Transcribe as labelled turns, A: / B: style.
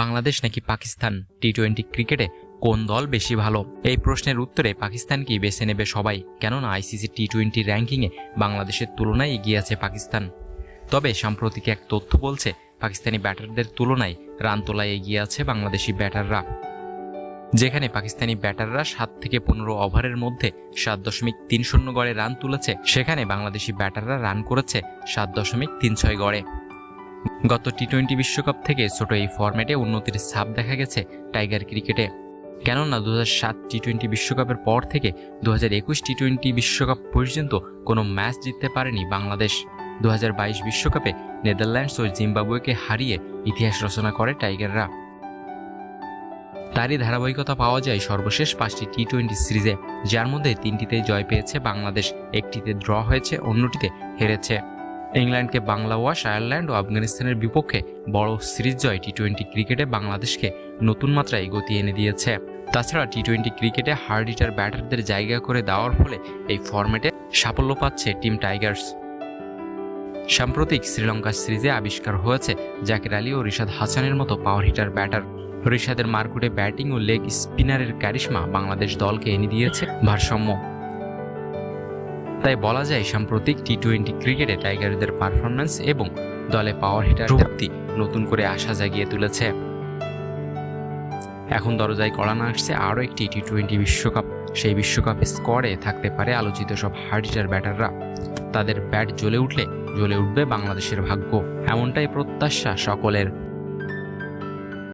A: বাংলাদেশ নাকি পাকিস্তান টি টোয়েন্টি ক্রিকেটে কোন দল বেশি ভালো? এই প্রশ্নের উত্তরে পাকিস্তানকেই বেছে নেবে সবাই, কেননা আইসিসি টি টোয়েন্টি র্যাঙ্কিংয়ে বাংলাদেশের তুলনায় এগিয়ে আছে পাকিস্তান। তবে সাম্প্রতিক এক তথ্য বলছে, পাকিস্তানি ব্যাটারদের তুলনায় রান তোলায় এগিয়ে আছে বাংলাদেশি ব্যাটাররা। যেখানে পাকিস্তানি ব্যাটাররা সাত থেকে পনেরো ওভারের মধ্যে সাত দশমিক তিন শূন্য গড়ে রান তুলেছে, সেখানে বাংলাদেশি ব্যাটাররা রান করেছে সাত দশমিক তিন ছয় গড়ে। গত টি টোয়েন্টি বিশ্বকাপ থেকে ছোট এই ফরম্যাটে উন্নতির ছাপ দেখা গেছে টাইগার ক্রিকেটে কেননা দু সাত টি টোয়েন্টি বিশ্বকাপের পর থেকে দু হাজার একুশ টি টোয়েন্টি বিশ্বকাপ পর্যন্ত কোনো ম্যাচ জিততে পারেনি বাংলাদেশ। দু বিশ্বকাপে নেদারল্যান্ডস ও জিম্বাবুয়েকে হারিয়ে ইতিহাস রচনা করে টাইগাররা তারই ধারাবাহিকতা পাওয়া যায় সর্বশেষ পাঁচটি টি টোয়েন্টি সিরিজে, যার মধ্যে তিনটিতে জয় পেয়েছে বাংলাদেশ, একটিতে ড্র হয়েছে, অন্যটিতে হেরেছে। ইংল্যান্ডকে বাংলা ওয়াশ, আয়ারল্যান্ড ও আফগানিস্তানের বিপক্ষে বড় সিরিজ জয় টি টোয়েন্টি ক্রিকেটে বাংলাদেশকে নতুন মাত্রায় গতি এনে দিয়েছে। তাছাড়া টি টোয়েন্টি ক্রিকেটে হার্ড হিটার ব্যাটারদের জায়গা করে দেওয়ার ফলে এই ফর্ম্যাটে সাফল্য পাচ্ছে টিম টাইগার্স। সাম্প্রতিক শ্রীলঙ্কা সিরিজে আবিষ্কার হয়েছে জাকির আলী ও রিশাদ হাসানের মতো পাওয়ার হিটার ব্যাটার রিশাদের মার্কুটে ব্যাটিং ও লেগ স্পিনারের ক্যারিশমা বাংলাদেশ দলকে এনে দিয়েছে ভারসাম্য। তাই বলা যায় সাম্প্রতিক টি টোয়েন্টি ক্রিকেটে টাইগারদের পারফরম্যান্স এবং দলে পাওয়ার হিটার প্রভৃতি নতুন করে আশা জাগিয়ে তুলেছে। এখন দরজায় কড়ানো আসছে আরও একটি টি টোয়েন্টি বিশ্বকাপ। সেই বিশ্বকাপ স্কোয়াডে থাকতে পারে আলোচিত সব হার্ড হিটার ব্যাটাররা তাদের ব্যাট জ্বলে উঠলে জ্বলে উঠবে বাংলাদেশের ভাগ্য। এমনটাই প্রত্যাশা সকলের।